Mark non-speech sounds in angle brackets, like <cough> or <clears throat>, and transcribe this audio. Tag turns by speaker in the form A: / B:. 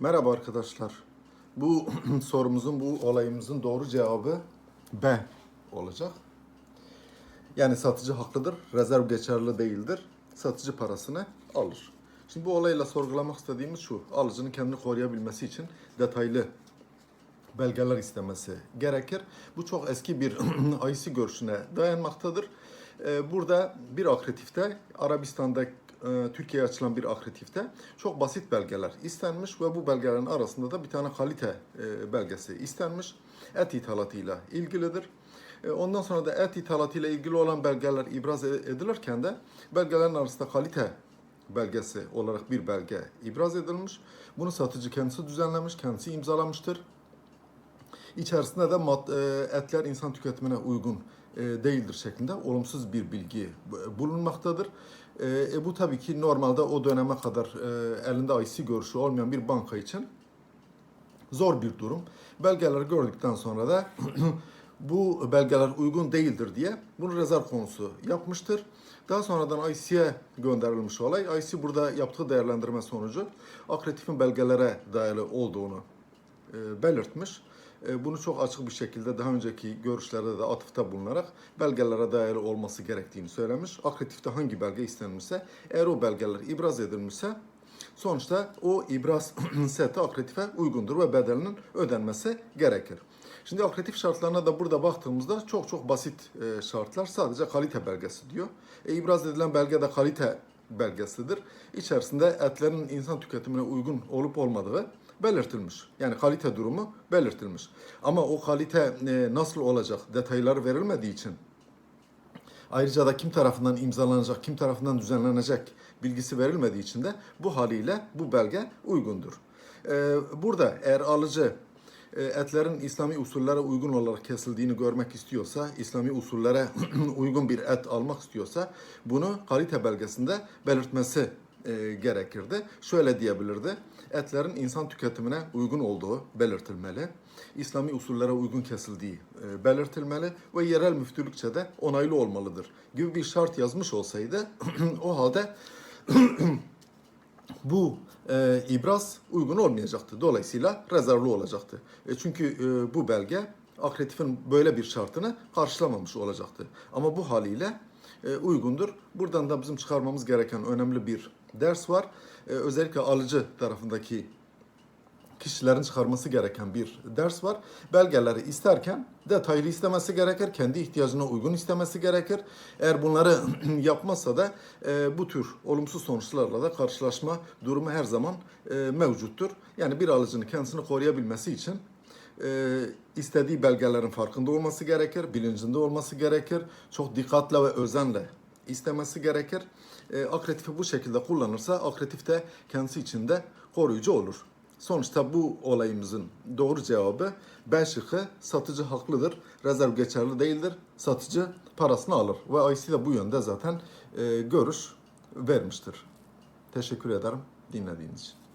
A: Merhaba arkadaşlar. Bu <clears throat> sorumuzun, bu olayımızın doğru cevabı B olacak. Yani satıcı haklıdır, rezerv geçerli değildir. Satıcı parasını alır. Şimdi bu olayla sorgulamak istediğimiz şu. Alıcının kendini koruyabilmesi için detaylı belgeler istemesi gerekir. Bu çok eski bir <clears throat> IC görüşüne dayanmaktadır. Ee, Burada bir akreditifte Arabistan'da e, Türkiye'ye açılan bir akreditifte çok basit belgeler istenmiş ve bu belgelerin arasında da bir tane kalite e, belgesi istenmiş. Et ithalatıyla ilgilidir. E, Ondan sonra da et ithalatıyla ilgili olan belgeler ibraz e- edilirken de belgelerin arasında kalite belgesi olarak bir belge ibraz edilmiş. Bunu satıcı kendisi düzenlemiş, kendisi imzalamıştır. İçerisinde de e, etler insan tüketimine uygun e, değildir şeklinde olumsuz bir bilgi bu- bulunmaktadır. E, e, bu tabii ki normalde o döneme kadar e, elinde IC görüşü olmayan bir banka için zor bir durum. Belgeleri gördükten sonra da <clears throat> bu belgeler uygun değildir diye bunu rezerv konusu yapmıştır. Daha sonradan IC'ye gönderilmiş olay. IC burada yaptığı değerlendirme sonucu akreditifin belgelere dayalı olduğunu e, belirtmiş. E, Bunu çok açık bir şekilde daha önceki görüşlerde de atıfta bulunarak belgelere dayalı olması gerektiğini söylemiş. Akreditifte hangi belge istenmişse eğer o belgeler ibraz edilmişse sonuçta o ibraz <clears throat> seti akredife uygundur ve bedelinin ödenmesi gerekir. Şimdi akreditif şartlarına da burada baktığımızda çok çok basit e, şartlar. Sadece kalite belgesi diyor. E, ibraz edilen belge de kalite belgesidir. İçerisinde etlerin insan tüketimine uygun olup olmadığı belirtilmiş. Yani kalite durumu belirtilmiş. Ama o kalite e, nasıl olacak detayları verilmediği için Ayrıca da kim tarafından imzalanacak, kim tarafından düzenlenecek bilgisi verilmediği için de bu haliyle bu belge uygundur. Ee, burada eğer alıcı e, etlerin İslami usullere uygun olarak kesildiğini görmek istiyorsa, İslami usullere <clears throat> uygun bir et almak istiyorsa bunu kalite belgesinde belirtmesi e, gerekirdi. Şöyle diyebilirdi. Etlerin insan tüketimine uygun olduğu belirtilmeli. İslami usullere uygun kesildiği e, belirtilmeli ve yerel müftülükçe de onaylı olmalıdır gibi bir şart yazmış olsaydı <clears throat> o halde <clears throat> bu e, ibraz uygun olmayacaktı. Dolayısıyla rezervli olacaktı. E, çünkü e, bu belge akreditifin böyle bir şartını karşılamamış olacaktı. Ama bu haliyle uygundur. Buradan da bizim çıkarmamız gereken önemli bir ders var. E, özellikle alıcı tarafındaki kişilerin çıkarması gereken bir ders var. Belgeleri isterken detaylı istemesi gerekir. Kendi ihtiyacına uygun istemesi gerekir. Eğer bunları <clears throat> yapmazsa da e, bu tür olumsuz sonuçlarla da karşılaşma durumu her zaman e, mevcuttur. Yani bir alıcının kendisini koruyabilmesi için e, istediği belgelerin farkında olması gerekir, bilincinde olması gerekir. Çok dikkatle ve özenle istemesi gerekir. E, akredifi bu şekilde kullanırsa akredif de kendisi için de koruyucu olur. Sonuçta bu olayımızın doğru cevabı B şıkkı satıcı haklıdır. Rezerv geçerli değildir. Satıcı parasını alır. Ve IC de bu yönde zaten e, görüş vermiştir. Teşekkür ederim dinlediğiniz için.